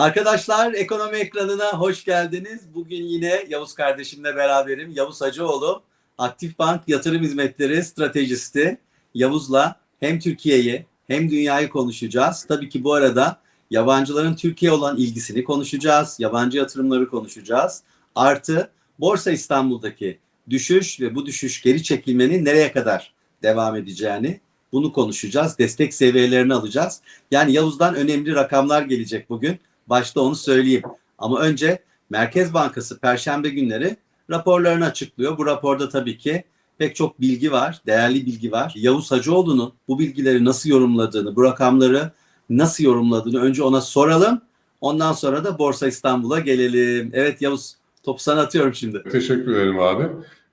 Arkadaşlar ekonomi ekranına hoş geldiniz. Bugün yine Yavuz kardeşimle beraberim. Yavuz Hacıoğlu, Aktif Bank Yatırım Hizmetleri Stratejisti. Yavuz'la hem Türkiye'yi hem dünyayı konuşacağız. Tabii ki bu arada yabancıların Türkiye olan ilgisini konuşacağız. Yabancı yatırımları konuşacağız. Artı Borsa İstanbul'daki düşüş ve bu düşüş geri çekilmenin nereye kadar devam edeceğini bunu konuşacağız. Destek seviyelerini alacağız. Yani Yavuz'dan önemli rakamlar gelecek bugün. Başta onu söyleyeyim. Ama önce Merkez Bankası Perşembe günleri raporlarını açıklıyor. Bu raporda tabii ki pek çok bilgi var, değerli bilgi var. Yavuz Hacıoğlu'nun bu bilgileri nasıl yorumladığını, bu rakamları nasıl yorumladığını önce ona soralım. Ondan sonra da Borsa İstanbul'a gelelim. Evet Yavuz, topu sana atıyorum şimdi. Teşekkür ederim abi.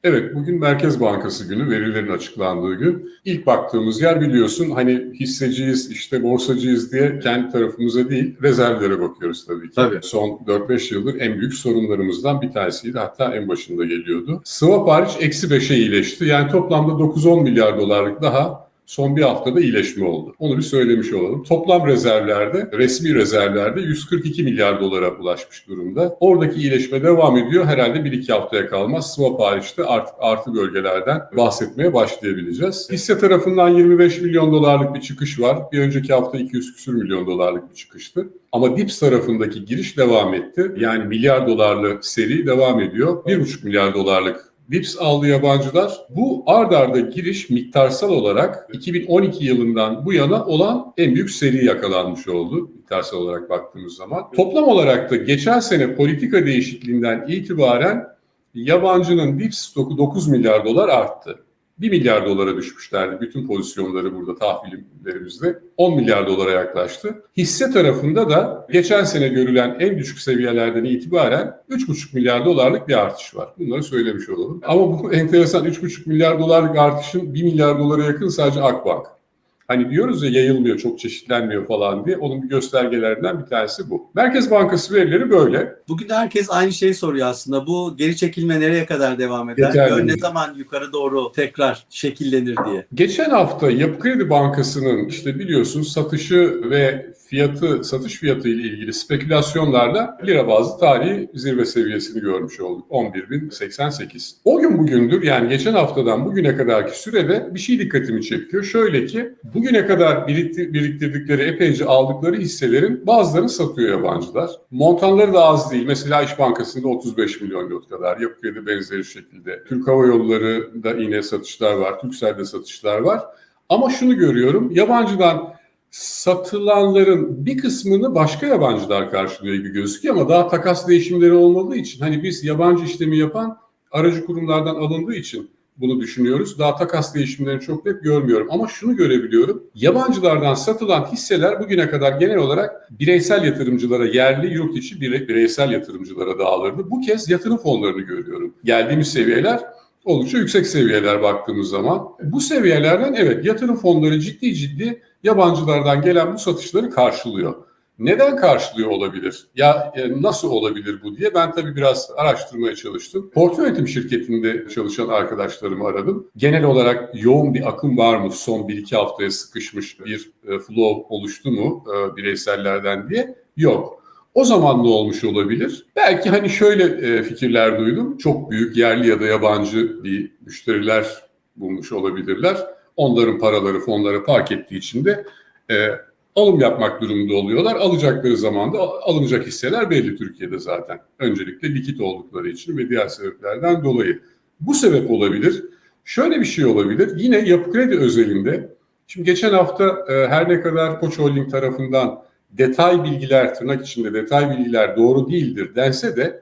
Evet bugün Merkez Bankası günü, verilerin açıklandığı gün. İlk baktığımız yer biliyorsun hani hisseciyiz, işte borsacıyız diye kendi tarafımıza değil rezervlere bakıyoruz tabii ki. Tabii. Son 4-5 yıldır en büyük sorunlarımızdan bir tanesiydi. Hatta en başında geliyordu. Swap hariç eksi 5'e iyileşti. Yani toplamda 9-10 milyar dolarlık daha son bir haftada iyileşme oldu. Onu bir söylemiş olalım. Toplam rezervlerde, resmi rezervlerde 142 milyar dolara ulaşmış durumda. Oradaki iyileşme devam ediyor. Herhalde 1-2 haftaya kalmaz. Swap hariçte artık artı bölgelerden bahsetmeye başlayabileceğiz. Hisse tarafından 25 milyon dolarlık bir çıkış var. Bir önceki hafta 200 küsür milyon dolarlık bir çıkıştı. Ama DIPS tarafındaki giriş devam etti. Yani milyar dolarlı seri devam ediyor. 1,5 milyar dolarlık Dips aldı yabancılar. Bu ard arda giriş miktarsal olarak 2012 yılından bu yana olan en büyük seri yakalanmış oldu miktarsal olarak baktığımız zaman. Toplam olarak da geçen sene politika değişikliğinden itibaren yabancının Dips stoku 9 milyar dolar arttı. 1 milyar dolara düşmüşlerdi bütün pozisyonları burada tahvillerimizde. 10 milyar dolara yaklaştı. Hisse tarafında da geçen sene görülen en düşük seviyelerden itibaren 3,5 milyar dolarlık bir artış var. Bunları söylemiş olalım. Ama bu enteresan 3,5 milyar dolarlık artışın 1 milyar dolara yakın sadece Akbank. Hani diyoruz ya yayılmıyor, çok çeşitlenmiyor falan diye. Onun bir göstergelerinden bir tanesi bu. Merkez Bankası verileri böyle. Bugün herkes aynı şeyi soruyor aslında. Bu geri çekilme nereye kadar devam eder? Yeterli Ve ne zaman yukarı doğru tekrar şekillenir diye. Geçen hafta Yapı Kredi Bankası'nın işte biliyorsun satışı ve fiyatı, satış fiyatı ile ilgili spekülasyonlarla lira bazlı tarihi zirve seviyesini görmüş olduk. 11.088. O gün bugündür yani geçen haftadan bugüne kadarki sürede bir şey dikkatimi çekiyor. Şöyle ki bugüne kadar biriktir- biriktirdikleri epeyce aldıkları hisselerin bazılarını satıyor yabancılar. Montanları da az değil. Mesela İş Bankası'nda 35 milyon lot kadar. Yapı Kredi benzeri şekilde. Türk Hava Yolları'da yine satışlar var. Türkcell'de satışlar var. Ama şunu görüyorum. Yabancıdan satılanların bir kısmını başka yabancılar karşılıyor gibi gözüküyor ama daha takas değişimleri olmadığı için hani biz yabancı işlemi yapan aracı kurumlardan alındığı için bunu düşünüyoruz. Daha takas değişimlerini çok net görmüyorum ama şunu görebiliyorum. Yabancılardan satılan hisseler bugüne kadar genel olarak bireysel yatırımcılara, yerli yurt içi bire- bireysel yatırımcılara dağılırdı. Bu kez yatırım fonlarını görüyorum. Geldiğimiz seviyeler oldukça yüksek seviyeler baktığımız zaman. Bu seviyelerden evet yatırım fonları ciddi ciddi yabancılardan gelen bu satışları karşılıyor. Neden karşılıyor olabilir? Ya e, nasıl olabilir bu diye ben tabii biraz araştırmaya çalıştım. Portföy yönetim şirketinde çalışan arkadaşlarımı aradım. Genel olarak yoğun bir akım var mı? Son 1-2 haftaya sıkışmış bir e, flow oluştu mu e, bireysellerden diye? Yok. O zaman ne olmuş olabilir? Belki hani şöyle fikirler duydum. Çok büyük yerli ya da yabancı bir müşteriler bulmuş olabilirler. Onların paraları fonlara park ettiği için de alım yapmak durumunda oluyorlar. Alacakları zaman da alınacak hisseler belli Türkiye'de zaten. Öncelikle likit oldukları için ve diğer sebeplerden dolayı. Bu sebep olabilir. Şöyle bir şey olabilir. Yine Yapı Kredi özelinde, şimdi geçen hafta e, her ne kadar Koç Holding tarafından detay bilgiler, tırnak içinde detay bilgiler doğru değildir dense de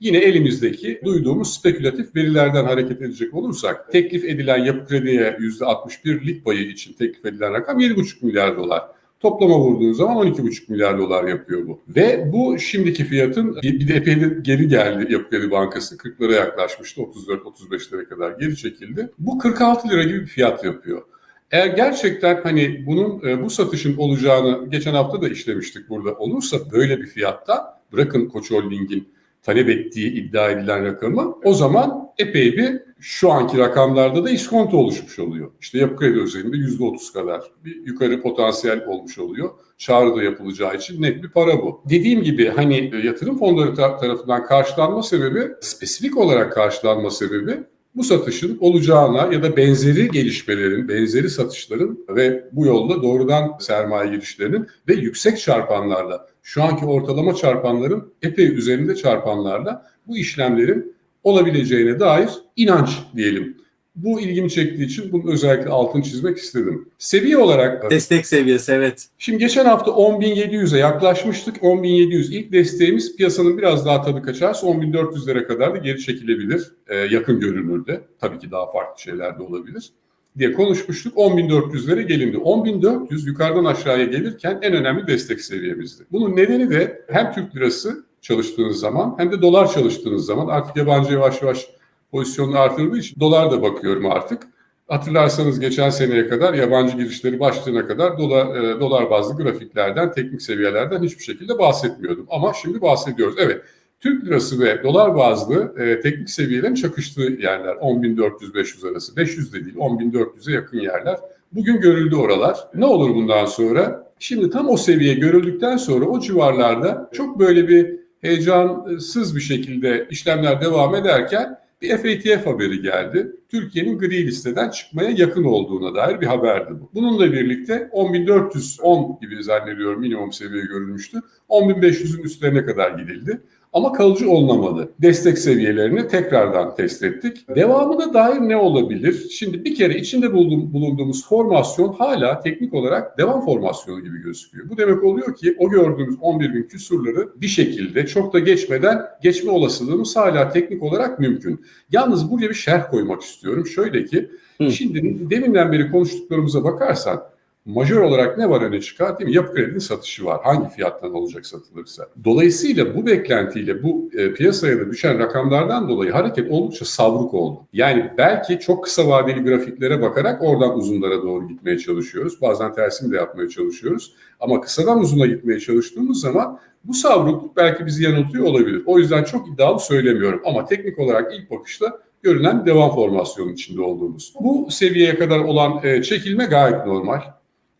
yine elimizdeki duyduğumuz spekülatif verilerden hareket edecek olursak teklif edilen yapı krediye %61'lik payı için teklif edilen rakam 7,5 milyar dolar. Toplama vurduğun zaman 12,5 milyar dolar yapıyor bu. Ve bu şimdiki fiyatın bir, bir de epey de geri geldi Yapı Kredi Bankası. 40'lara yaklaşmıştı. 34-35'lere kadar geri çekildi. Bu 46 lira gibi bir fiyat yapıyor. Eğer gerçekten hani bunun e, bu satışın olacağını geçen hafta da işlemiştik burada olursa böyle bir fiyatta bırakın Koç Holding'in talep ettiği iddia edilen rakamı o zaman epey bir şu anki rakamlarda da iskonto oluşmuş oluyor. İşte yapı kredi özelinde %30 kadar bir yukarı potansiyel olmuş oluyor. Çağrı da yapılacağı için net bir para bu. Dediğim gibi hani yatırım fonları tarafından karşılanma sebebi, spesifik olarak karşılanma sebebi bu satışın olacağına ya da benzeri gelişmelerin, benzeri satışların ve bu yolda doğrudan sermaye girişlerinin ve yüksek çarpanlarla, şu anki ortalama çarpanların epey üzerinde çarpanlarla bu işlemlerin olabileceğine dair inanç diyelim. Bu ilgimi çektiği için bunu özellikle altını çizmek istedim. Seviye olarak... Destek seviyesi evet. Şimdi geçen hafta 10.700'e yaklaşmıştık. 10.700 ilk desteğimiz piyasanın biraz daha tadı kaçarsa 10.400'lere kadar da geri çekilebilir. Ee, yakın görünürde. Tabii ki daha farklı şeyler de olabilir diye konuşmuştuk. 10.400'lere gelindi. 10.400 yukarıdan aşağıya gelirken en önemli destek seviyemizdi. Bunun nedeni de hem Türk lirası çalıştığınız zaman hem de dolar çalıştığınız zaman artık yabancı yavaş yavaş pozisyonunu artırdığı için dolar da bakıyorum artık. Hatırlarsanız geçen seneye kadar yabancı girişleri başlayana kadar dolar, e, dolar bazlı grafiklerden, teknik seviyelerden hiçbir şekilde bahsetmiyordum. Ama şimdi bahsediyoruz. Evet, Türk lirası ve dolar bazlı e, teknik seviyelerin çakıştığı yerler 10.400-500 arası. 500 de değil 10.400'e yakın yerler. Bugün görüldü oralar. Ne olur bundan sonra? Şimdi tam o seviye görüldükten sonra o civarlarda çok böyle bir heyecansız bir şekilde işlemler devam ederken bir FATF haberi geldi. Türkiye'nin gri listeden çıkmaya yakın olduğuna dair bir haberdi bu. Bununla birlikte 10.410 gibi zannediyorum minimum seviye görülmüştü. 10.500'ün üstlerine kadar gidildi. Ama kalıcı olunamadı. Destek seviyelerini tekrardan test ettik. Devamına dair ne olabilir? Şimdi bir kere içinde bulunduğumuz formasyon hala teknik olarak devam formasyonu gibi gözüküyor. Bu demek oluyor ki o gördüğümüz 11 bin küsurları bir şekilde çok da geçmeden geçme olasılığımız hala teknik olarak mümkün. Yalnız buraya bir şerh koymak istiyorum. Şöyle ki Hı. şimdi deminden beri konuştuklarımıza bakarsan majör olarak ne var öne çıkar değil mi? Yapı kredinin satışı var. Hangi fiyattan olacak satılırsa. Dolayısıyla bu beklentiyle bu e, piyasaya da düşen rakamlardan dolayı hareket oldukça savruk oldu. Yani belki çok kısa vadeli grafiklere bakarak oradan uzunlara doğru gitmeye çalışıyoruz. Bazen tersini de yapmaya çalışıyoruz. Ama kısadan uzuna gitmeye çalıştığımız zaman bu savrukluk belki bizi yanıltıyor olabilir. O yüzden çok iddialı söylemiyorum. Ama teknik olarak ilk bakışta görünen devam formasyonu içinde olduğumuz. Bu seviyeye kadar olan e, çekilme gayet normal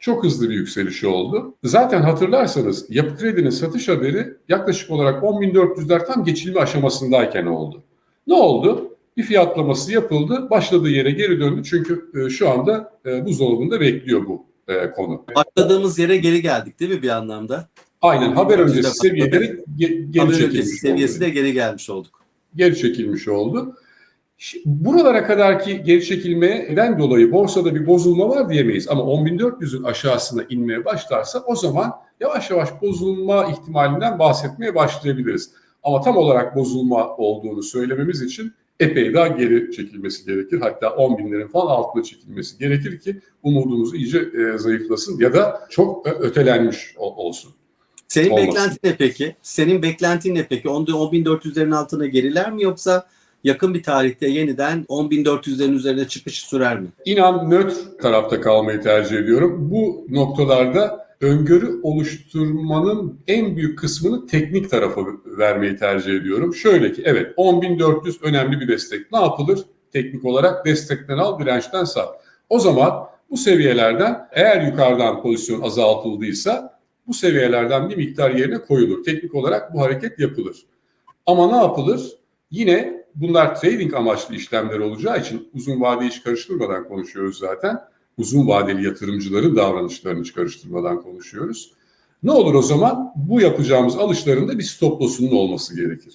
çok hızlı bir yükselişi oldu. Zaten hatırlarsanız Yapı Kredi'nin satış haberi yaklaşık olarak 10.400'ler tam geçilme aşamasındayken oldu. Ne oldu? Bir fiyatlaması yapıldı, başladığı yere geri döndü çünkü e, şu anda e, buzdolabında bekliyor bu e, konu. Başladığımız yere geri geldik değil mi bir anlamda? Aynen haber öncesi seviyeleri geri haber çekilmiş öncesi seviyesi oldu. de geri gelmiş olduk. Geri çekilmiş oldu. Buralara kadarki geri çekilmeden dolayı borsada bir bozulma var diyemeyiz ama 10.400'ün aşağısına inmeye başlarsa o zaman yavaş yavaş bozulma ihtimalinden bahsetmeye başlayabiliriz. Ama tam olarak bozulma olduğunu söylememiz için epey daha geri çekilmesi gerekir. Hatta 10 binlerin falan altına çekilmesi gerekir ki umudumuz iyice e, zayıflasın ya da çok ötelenmiş olsun. Senin Olmasın. beklentin ne peki? Senin beklentin ne peki? 10.400'lerin altına geriler mi yoksa yakın bir tarihte yeniden 10.400'lerin üzerine çıkış sürer mi? İnan nötr tarafta kalmayı tercih ediyorum. Bu noktalarda öngörü oluşturmanın en büyük kısmını teknik tarafa vermeyi tercih ediyorum. Şöyle ki evet 10.400 önemli bir destek. Ne yapılır? Teknik olarak destekten al, dirençten sat. O zaman bu seviyelerden eğer yukarıdan pozisyon azaltıldıysa bu seviyelerden bir miktar yerine koyulur. Teknik olarak bu hareket yapılır. Ama ne yapılır? Yine bunlar trading amaçlı işlemler olacağı için uzun vade hiç karıştırmadan konuşuyoruz zaten. Uzun vadeli yatırımcıların davranışlarını hiç karıştırmadan konuşuyoruz. Ne olur o zaman? Bu yapacağımız alışlarında bir stop loss'unun olması gerekir.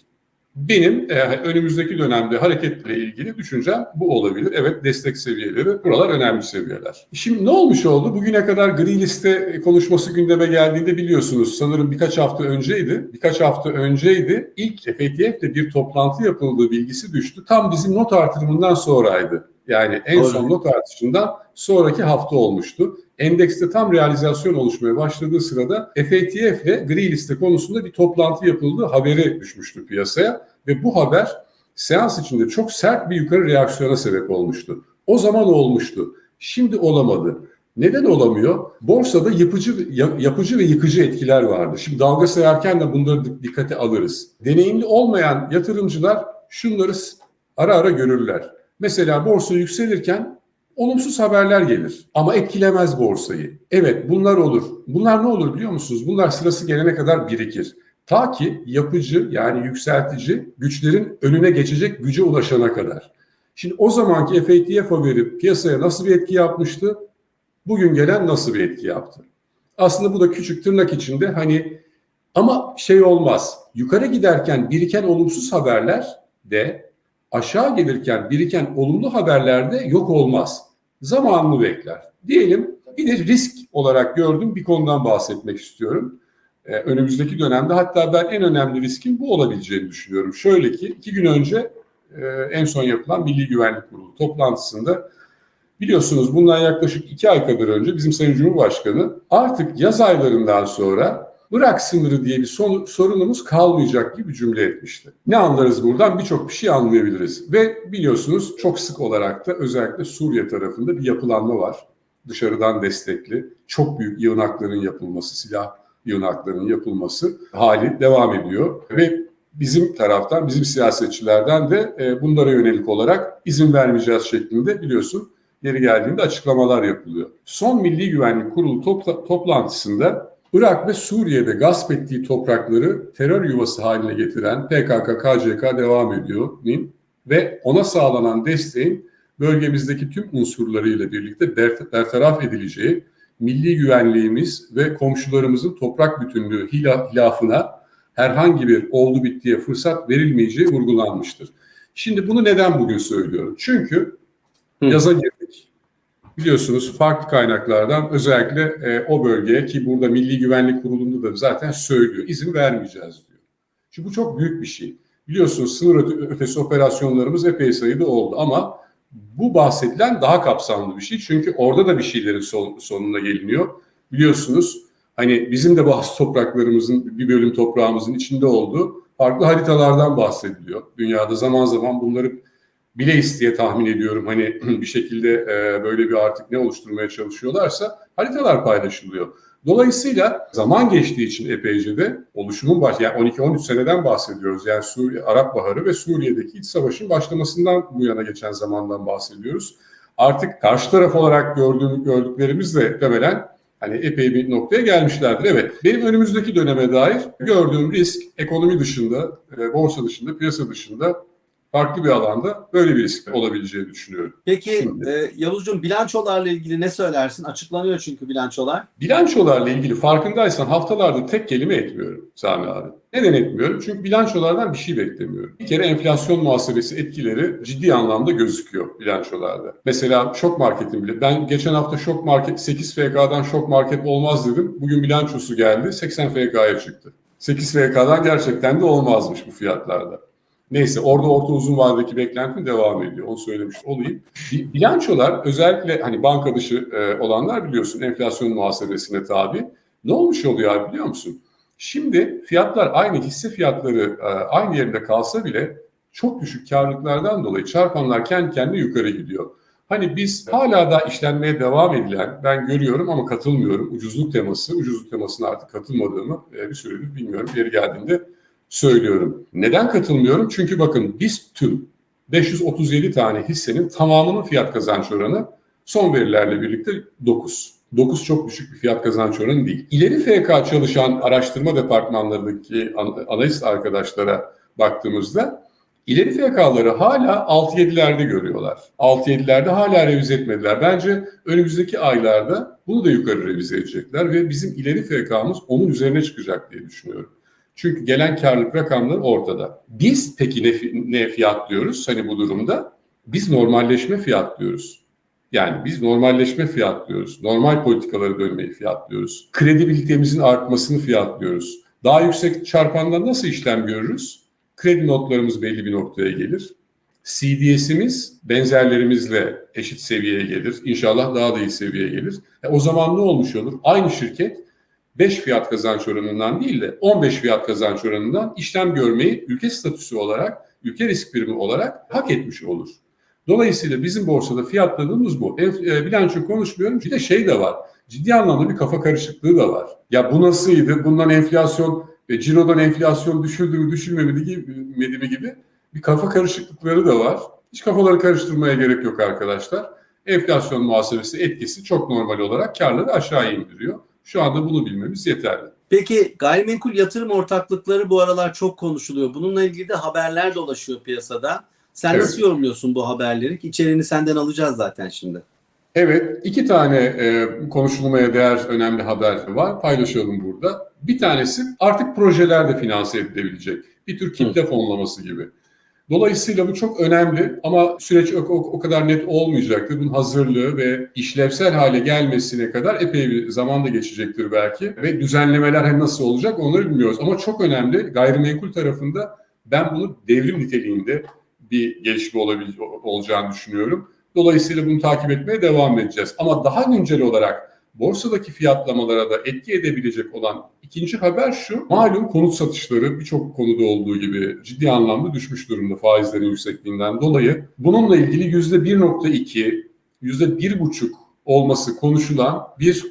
Benim e, önümüzdeki dönemde hareketle ilgili düşüncem bu olabilir. Evet destek seviyeleri buralar önemli seviyeler. Şimdi ne olmuş oldu? Bugüne kadar gri liste konuşması gündeme geldiğinde biliyorsunuz sanırım birkaç hafta önceydi. Birkaç hafta önceydi. İlk FATF'le bir toplantı yapıldığı bilgisi düştü. Tam bizim not artırımından sonraydı. Yani en Doğru. son not artışından sonraki hafta olmuştu. Endekste tam realizasyon oluşmaya başladığı sırada FATF ile gri liste konusunda bir toplantı yapıldığı haberi düşmüştü piyasaya ve bu haber seans içinde çok sert bir yukarı reaksiyona sebep olmuştu. O zaman olmuştu. Şimdi olamadı. Neden olamıyor? Borsada yapıcı ya- yapıcı ve yıkıcı etkiler vardı. Şimdi dalga sayarken de bunları dik- dikkate alırız. Deneyimli olmayan yatırımcılar şunları ara ara görürler. Mesela borsa yükselirken olumsuz haberler gelir ama etkilemez borsayı. Evet bunlar olur. Bunlar ne olur biliyor musunuz? Bunlar sırası gelene kadar birikir. Ta ki yapıcı yani yükseltici güçlerin önüne geçecek güce ulaşana kadar. Şimdi o zamanki FATF haberi piyasaya nasıl bir etki yapmıştı? Bugün gelen nasıl bir etki yaptı? Aslında bu da küçük tırnak içinde hani ama şey olmaz. Yukarı giderken biriken olumsuz haberler de aşağı gelirken biriken olumlu haberler de yok olmaz. Zamanını bekler. Diyelim bir de risk olarak gördüğüm bir konudan bahsetmek istiyorum. Ee, önümüzdeki dönemde hatta ben en önemli riskin bu olabileceğini düşünüyorum. Şöyle ki iki gün önce e, en son yapılan Milli Güvenlik Kurulu toplantısında biliyorsunuz bundan yaklaşık iki ay kadar önce bizim Sayın Cumhurbaşkanı artık yaz aylarından sonra Irak sınırı diye bir sorunumuz kalmayacak gibi cümle etmişti. Ne anlarız buradan? Birçok bir şey anlayabiliriz. Ve biliyorsunuz çok sık olarak da özellikle Suriye tarafında bir yapılanma var. Dışarıdan destekli, çok büyük yığınakların yapılması, silah yığınaklarının yapılması hali devam ediyor. Ve bizim taraftan, bizim siyasetçilerden de e, bunlara yönelik olarak izin vermeyeceğiz şeklinde biliyorsun yeri geldiğinde açıklamalar yapılıyor. Son Milli Güvenlik Kurulu topla- toplantısında Irak ve Suriye'de gasp ettiği toprakları terör yuvası haline getiren PKK, KCK devam ediyor ve ona sağlanan desteğin bölgemizdeki tüm unsurlarıyla birlikte bert- bertaraf edileceği, milli güvenliğimiz ve komşularımızın toprak bütünlüğü hila- hilafına herhangi bir oldu bittiye fırsat verilmeyeceği vurgulanmıştır. Şimdi bunu neden bugün söylüyorum? Çünkü Hı. yaza girdik. Biliyorsunuz farklı kaynaklardan özellikle e, o bölgeye ki burada Milli Güvenlik Kurulu'nda da zaten söylüyor. izin vermeyeceğiz diyor. Şimdi bu çok büyük bir şey. Biliyorsunuz sınır öte- ötesi operasyonlarımız epey sayıda oldu ama bu bahsedilen daha kapsamlı bir şey. Çünkü orada da bir şeylerin son- sonuna geliniyor. Biliyorsunuz hani bizim de bazı topraklarımızın bir bölüm toprağımızın içinde olduğu farklı haritalardan bahsediliyor. Dünyada zaman zaman bunları bile isteye tahmin ediyorum hani bir şekilde e, böyle bir artık ne oluşturmaya çalışıyorlarsa haritalar paylaşılıyor. Dolayısıyla zaman geçtiği için epeyce de oluşumun baş yani 12-13 seneden bahsediyoruz. Yani Suriye, Arap Baharı ve Suriye'deki iç savaşın başlamasından bu yana geçen zamandan bahsediyoruz. Artık karşı taraf olarak gördüğüm, gördüklerimiz de temelen hani epey bir noktaya gelmişlerdir. Evet benim önümüzdeki döneme dair gördüğüm risk ekonomi dışında, e, borsa dışında, piyasa dışında farklı bir alanda böyle bir risk olabileceğini düşünüyorum. Peki Şimdi. e, Yavuzcuğum bilançolarla ilgili ne söylersin? Açıklanıyor çünkü bilançolar. Bilançolarla ilgili farkındaysan haftalardır tek kelime etmiyorum Sami abi. Neden etmiyorum? Çünkü bilançolardan bir şey beklemiyorum. Bir kere enflasyon muhasebesi etkileri ciddi anlamda gözüküyor bilançolarda. Mesela şok marketin bile. Ben geçen hafta şok market 8 FK'dan şok market olmaz dedim. Bugün bilançosu geldi 80 FK'ya çıktı. 8 FK'dan gerçekten de olmazmış bu fiyatlarda. Neyse orada orta uzun vadedeki beklentim devam ediyor. Onu söylemiş olayım. Bi- Bilançolar özellikle hani banka dışı e, olanlar biliyorsun enflasyon muhasebesine tabi. Ne olmuş oluyor abi biliyor musun? Şimdi fiyatlar aynı hisse fiyatları e, aynı yerinde kalsa bile çok düşük karlılıklardan dolayı çarpanlar kendi kendine yukarı gidiyor. Hani biz hala da işlenmeye devam edilen, ben görüyorum ama katılmıyorum, ucuzluk teması, ucuzluk temasına artık katılmadığımı e, bir süredir bilmiyorum. Yeri geldiğinde söylüyorum. Neden katılmıyorum? Çünkü bakın biz tüm 537 tane hissenin tamamının fiyat kazanç oranı son verilerle birlikte 9. 9 çok düşük bir fiyat kazanç oranı değil. İleri FK çalışan araştırma departmanlarındaki an- analist arkadaşlara baktığımızda ileri FK'ları hala 6-7'lerde görüyorlar. 6-7'lerde hala revize etmediler. Bence önümüzdeki aylarda bunu da yukarı revize edecekler ve bizim ileri FK'mız onun üzerine çıkacak diye düşünüyorum. Çünkü gelen karlılık rakamları ortada. Biz peki ne, ne fiyatlıyoruz hani bu durumda? Biz normalleşme fiyatlıyoruz. Yani biz normalleşme fiyatlıyoruz. Normal politikalara dönmeyi fiyatlıyoruz. Kredibilitemizin artmasını fiyatlıyoruz. Daha yüksek çarpandan nasıl işlem görürüz? Kredi notlarımız belli bir noktaya gelir. CDS'imiz benzerlerimizle eşit seviyeye gelir. İnşallah daha da iyi seviyeye gelir. E o zaman ne olmuş olur? Aynı şirket 5 fiyat kazanç oranından değil de 15 fiyat kazanç oranından işlem görmeyi ülke statüsü olarak, ülke risk birimi olarak hak etmiş olur. Dolayısıyla bizim borsada fiyatladığımız bu. Enf- e, bilanço konuşmuyorum. Bir de şey de var. Ciddi anlamda bir kafa karışıklığı da var. Ya bu nasılydı? Bundan enflasyon, e, cirodan enflasyon düşürdü mü düşürmedi gibi, mi gibi bir kafa karışıklıkları da var. Hiç kafaları karıştırmaya gerek yok arkadaşlar. Enflasyon muhasebesi etkisi çok normal olarak karları aşağı indiriyor. Şu anda bunu bilmemiz yeterli. Peki gayrimenkul yatırım ortaklıkları bu aralar çok konuşuluyor. Bununla ilgili de haberler dolaşıyor piyasada. Sen Evet. nasıl yorumluyorsun bu haberleri? İçeriğini senden alacağız zaten şimdi. Evet, iki tane e, konuşulmaya değer önemli haber var. Paylaşalım burada. Bir tanesi artık projeler de finanse edilebilecek. Bir tür kitle fonlaması gibi. Dolayısıyla bu çok önemli ama süreç o, o, o kadar net olmayacaktır. Bunun hazırlığı ve işlevsel hale gelmesine kadar epey bir zaman da geçecektir belki. Ve düzenlemeler hem nasıl olacak onları bilmiyoruz. Ama çok önemli gayrimenkul tarafında ben bunu devrim niteliğinde bir gelişme olabil, olacağını düşünüyorum. Dolayısıyla bunu takip etmeye devam edeceğiz. Ama daha güncel olarak borsadaki fiyatlamalara da etki edebilecek olan ikinci haber şu. Malum konut satışları birçok konuda olduğu gibi ciddi anlamda düşmüş durumda faizlerin yüksekliğinden dolayı. Bununla ilgili %1.2, %1.5 olması konuşulan bir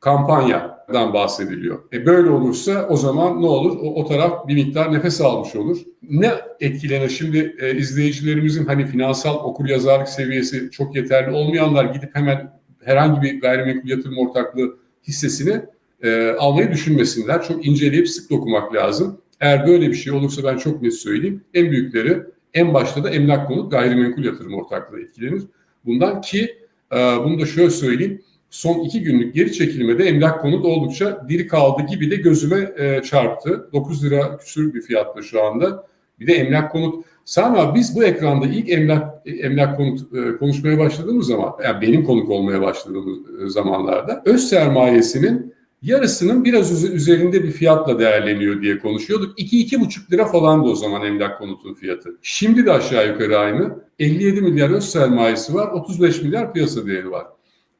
kampanyadan bahsediliyor. E böyle olursa o zaman ne olur? O, o taraf bir miktar nefes almış olur. Ne etkilenir? Şimdi e, izleyicilerimizin hani finansal okuryazarlık seviyesi çok yeterli olmayanlar gidip hemen herhangi bir gayrimenkul yatırım ortaklığı hissesini e, almayı düşünmesinler. Çok inceleyip sık dokumak lazım. Eğer böyle bir şey olursa ben çok net söyleyeyim. En büyükleri en başta da emlak konut gayrimenkul yatırım ortaklığı etkilenir. Bundan ki e, bunu da şöyle söyleyeyim. Son iki günlük geri çekilmede emlak konut oldukça diri kaldı gibi de gözüme e, çarptı. 9 lira küsür bir fiyatta şu anda. Bir de emlak konut. Sami abi biz bu ekranda ilk emlak emlak konut e, konuşmaya başladığımız zaman, yani benim konuk olmaya başladığımız e, zamanlarda öz sermayesinin yarısının biraz üze- üzerinde bir fiyatla değerleniyor diye konuşuyorduk. 2-2,5 lira falan da o zaman emlak konutun fiyatı. Şimdi de aşağı yukarı aynı. 57 milyar öz sermayesi var, 35 milyar piyasa değeri var.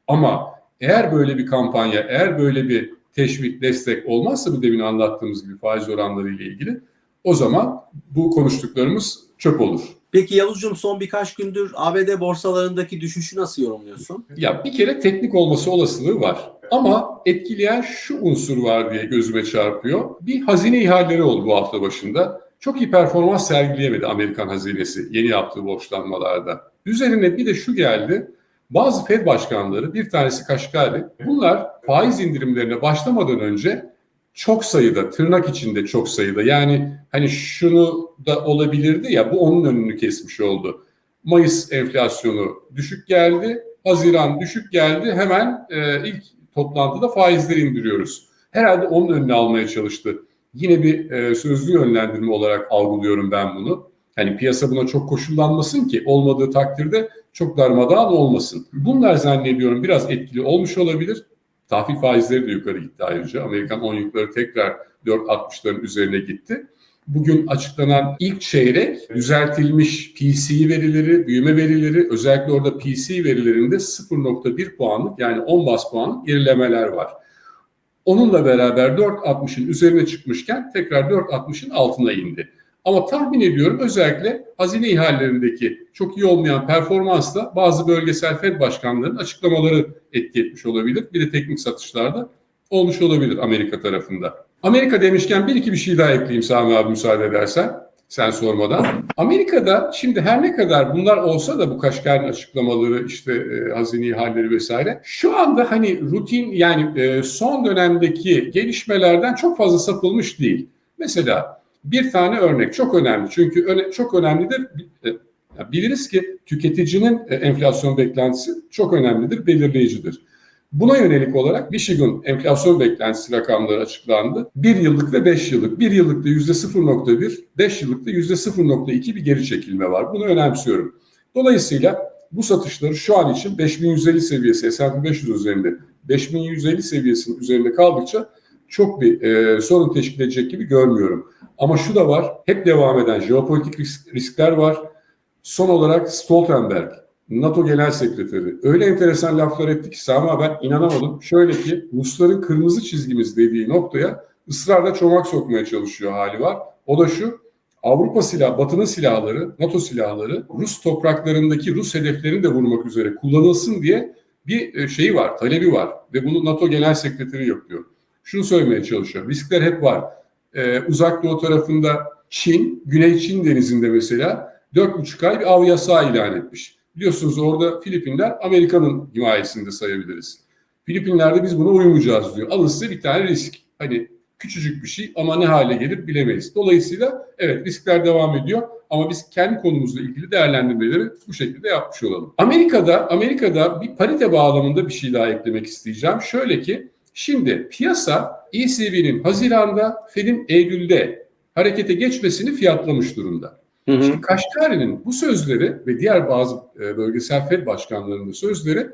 Ama eğer böyle bir kampanya, eğer böyle bir teşvik, destek olmazsa bu demin anlattığımız gibi faiz oranları ile ilgili o zaman bu konuştuklarımız çöp olur. Peki Yavuzcuğum son birkaç gündür ABD borsalarındaki düşüşü nasıl yorumluyorsun? Ya bir kere teknik olması olasılığı var. Ama etkileyen şu unsur var diye gözüme çarpıyor. Bir hazine ihaleleri oldu bu hafta başında. Çok iyi performans sergileyemedi Amerikan hazinesi yeni yaptığı borçlanmalarda. Üzerine bir de şu geldi. Bazı Fed başkanları, bir tanesi Kaşkari, bunlar faiz indirimlerine başlamadan önce çok sayıda, tırnak içinde çok sayıda yani hani şunu da olabilirdi ya bu onun önünü kesmiş oldu. Mayıs enflasyonu düşük geldi, Haziran düşük geldi hemen e, ilk toplantıda faizleri indiriyoruz. Herhalde onun önüne almaya çalıştı. Yine bir e, sözlü yönlendirme olarak algılıyorum ben bunu. Hani piyasa buna çok koşullanmasın ki olmadığı takdirde çok darmadağın olmasın. Bunlar zannediyorum biraz etkili olmuş olabilir. Tahvil faizleri de yukarı gitti ayrıca. Amerikan 10 yılları tekrar 4.60'ların üzerine gitti. Bugün açıklanan ilk çeyrek düzeltilmiş PC verileri, büyüme verileri, özellikle orada PC verilerinde 0.1 puanlık yani 10 bas puanlık gerilemeler var. Onunla beraber 4.60'ın üzerine çıkmışken tekrar 4.60'ın altına indi. Ama tahmin ediyorum özellikle hazine ihalelerindeki çok iyi olmayan performansla bazı bölgesel Fed başkanlarının açıklamaları etki etmiş olabilir. Bir de teknik satışlarda olmuş olabilir Amerika tarafında. Amerika demişken bir iki bir şey daha ekleyeyim Sami abi müsaade edersen. Sen sormadan. Amerika'da şimdi her ne kadar bunlar olsa da bu Kaşgar'ın açıklamaları işte e, hazine ihaleleri vesaire şu anda hani rutin yani e, son dönemdeki gelişmelerden çok fazla sapılmış değil. Mesela bir tane örnek çok önemli çünkü öne, çok önemlidir. E, biliriz ki tüketicinin e, enflasyon beklentisi çok önemlidir, belirleyicidir. Buna yönelik olarak Michigan enflasyon beklentisi rakamları açıklandı. 1 yıllık ve 5 yıllık. 1 yıllıkta %0.1, 5 yıllıkta %0.2 bir geri çekilme var. Bunu önemsiyorum. Dolayısıyla bu satışları şu an için 5150 seviyesi, S&P 500 üzerinde 5150 seviyesinin üzerinde kaldıkça çok bir e, sorun teşkil edecek gibi görmüyorum. Ama şu da var, hep devam eden jeopolitik risk, riskler var. Son olarak Stoltenberg, NATO Genel Sekreteri öyle enteresan laflar etti ki Sami ben inanamadım. Şöyle ki Rusların kırmızı çizgimiz dediği noktaya ısrarla çomak sokmaya çalışıyor hali var. O da şu Avrupa silah, Batı'nın silahları, NATO silahları Rus topraklarındaki Rus hedeflerini de vurmak üzere kullanılsın diye bir e, şeyi var, talebi var ve bunu NATO Genel Sekreteri yapıyor. Şunu söylemeye çalışıyor. Riskler hep var. Ee, uzak doğu tarafında Çin, Güney Çin denizinde mesela 4,5 ay bir av yasağı ilan etmiş. Biliyorsunuz orada Filipinler Amerika'nın himayesinde sayabiliriz. Filipinler'de biz buna uymayacağız diyor. Alın size bir tane risk. Hani küçücük bir şey ama ne hale gelir bilemeyiz. Dolayısıyla evet riskler devam ediyor ama biz kendi konumuzla ilgili değerlendirmeleri bu şekilde yapmış olalım. Amerika'da Amerika'da bir parite bağlamında bir şey daha eklemek isteyeceğim. Şöyle ki şimdi piyasa ECB'nin Haziran'da Fed'in Eylül'de harekete geçmesini fiyatlamış durumda. Hı hı. Şimdi Kaşgari'nin bu sözleri ve diğer bazı e, bölgesel Fed başkanlarının sözleri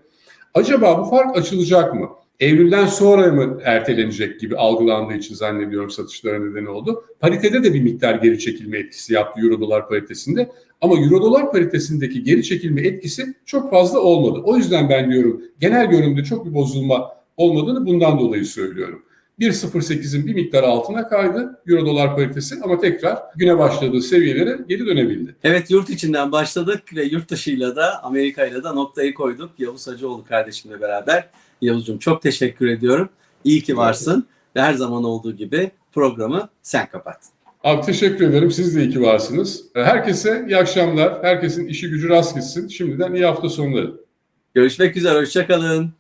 acaba bu fark açılacak mı? Eylül'den sonra mı ertelenecek gibi algılandığı için zannediyorum satışlara neden oldu. Paritede de bir miktar geri çekilme etkisi yaptı Euro dolar paritesinde. Ama Euro dolar paritesindeki geri çekilme etkisi çok fazla olmadı. O yüzden ben diyorum genel görünümde çok bir bozulma olmadığını bundan dolayı söylüyorum. 1.08'in bir miktar altına kaydı Euro dolar paritesi ama tekrar güne başladığı seviyelere geri dönebildi. Evet yurt içinden başladık ve yurt dışıyla da Amerika ile de noktayı koyduk. Yavuz Hacıoğlu kardeşimle beraber. Yavuzcuğum çok teşekkür ediyorum. İyi ki varsın ve her zaman olduğu gibi programı sen kapat. Abi teşekkür ederim. Siz de iyi ki varsınız. Herkese iyi akşamlar. Herkesin işi gücü rast gitsin. Şimdiden iyi hafta sonları. Görüşmek üzere, hoşçakalın.